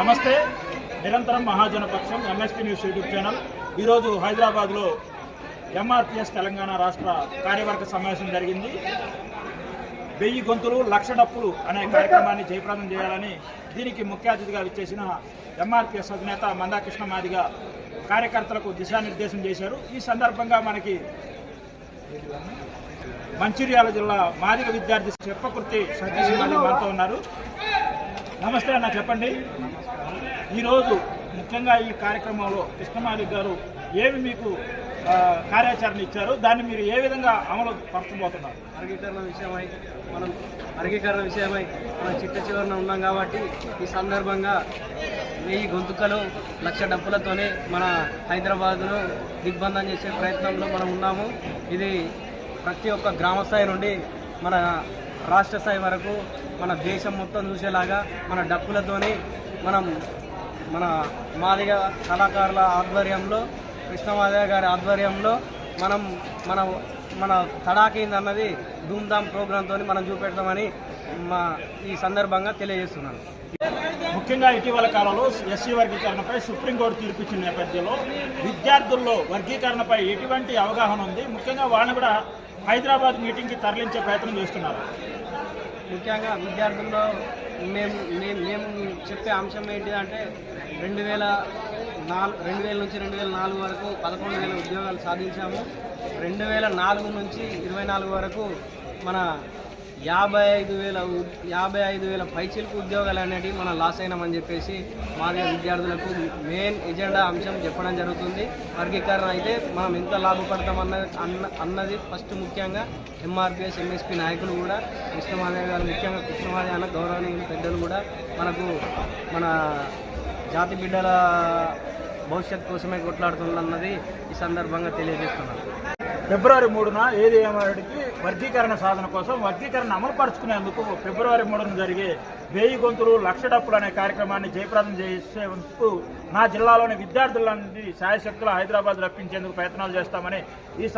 నమస్తే. నిరంతరం మహాజనపక్షం ఎంఎస్పీ న్యూస్ యూట్యూబ్ ఛానల్ ఈరోజు హైదరాబాద్లో ఎంఆర్పిఎస్ తెలంగాణ రాష్ట్ర కార్యవర్గ సమావేశం జరిగింది. వెయ్యి గొంతులు లక్ష డప్పులు అనే కార్యక్రమాన్ని జయప్రదం చేయాలని దీనికి ముఖ్య అతిథిగా విచ్చేసిన ఎంఆర్పిఎస్ అధినేత మందాకృష్ణ మాదిగా కార్యకర్తలకు దిశానిర్దేశం చేశారు. ఈ సందర్భంగా మనకి మంచిర్యాల జిల్లా మాదిగ విద్యార్థి చెప్పకుర్తి సతీష్ మళ్ళీ మనతో ఉన్నారు. నమస్తే అన్న చెప్పండి. ఈరోజు ముఖ్యంగా ఈ కార్యక్రమంలో కృష్ణమాలి గారు ఏమి మీకు కార్యాచరణ ఇచ్చారు? దాన్ని మీరు ఏ విధంగా అమలు పరచబోతున్నారు? వర్గీకరణ విషయమై మనం వర్గీకరణ విషయమై మనం చిట్ట చివరన ఉన్నాం కాబట్టి ఈ సందర్భంగా వెయ్యి గొంతుకలు లక్ష డబ్బులతోనే మన హైదరాబాద్ను దిగ్బంధం చేసే ప్రయత్నంలో మనం ఉన్నాము. ఇది ప్రతి ఒక్క గ్రామ స్థాయి నుండి మన రాష్ట్ర స్థాయి వరకు మన దేశం మొత్తం చూసేలాగా మన డప్పులతోని మనం మన మాదిగ కళాకారుల ఆధ్వర్యంలో కృష్ణమాదయ్య గారి ఆధ్వర్యంలో మనం మన మన తడాకింది అన్నది ధూమ్ధామ్ ప్రోగ్రాంతో మనం చూపెడతామని మా ఈ సందర్భంగా తెలియజేస్తున్నాను. ముఖ్యంగా ఇటీవల కాలంలో ఎస్సీ వర్గీకరణపై సుప్రీంకోర్టు తీర్పు ఇచ్చిన నేపథ్యంలో విద్యార్థుల్లో వర్గీకరణపై ఎటువంటి అవగాహన ఉంది? ముఖ్యంగా వాళ్ళని కూడా హైదరాబాద్ మీటింగ్కి తరలించే ప్రయత్నం చేస్తున్నారు. ముఖ్యంగా విద్యార్థుల్లో మేము మేము మేము చెప్పే అంశం ఏంటిదంటే రెండు వేల నాలుగు రెండు వేల నుంచి రెండు వేల నాలుగు వరకు పదకొండు వేల ఉద్యోగాలు సాధించాము. రెండు వేల నాలుగు నుంచి ఇరవై నాలుగు వరకు మన యాభై ఐదు వేల యాభై ఐదు వేల పైచిలకు ఉద్యోగాలు అనేటివి మనం లాస్ అయినామని చెప్పేసి మాదిగ విద్యార్థులకు మెయిన్ ఎజెండా అంశం చెప్పడం జరుగుతుంది. వర్గీకరణ అయితే మనం ఎంత లాభపడతాం అన్నది అన్న అన్నది ఫస్ట్ ముఖ్యంగా ఎంఆర్పిఎస్ ఎంఎస్పి నాయకులు కూడా కృష్ణమాదేవి గారు ముఖ్యంగా కృష్ణమాదేవి అన్న గౌరవనీయులు పెద్దలు కూడా మనకు మన జాతి బిడ్డల భవిష్యత్ కోసమే కొట్లాడుతుందన్నది ఈ సందర్భంగా తెలియజేస్తున్నాను ఫిబ్రవరి మూడున ఏది ఏమైనటికి వర్గీకరణ సాధన కోసం వర్గీకరణ అమలు పరుచుకునేందుకు ఫిబ్రవరి మూడున జరిగే వేయి గొంతులు లక్ష డప్పులు అనే కార్యక్రమాన్ని జయప్రదం చేసేందుకు నా జిల్లాలోని విద్యార్థుల నుండి శాయశక్తులు హైదరాబాద్ రప్పించేందుకు ప్రయత్నాలు చేస్తామని ఈ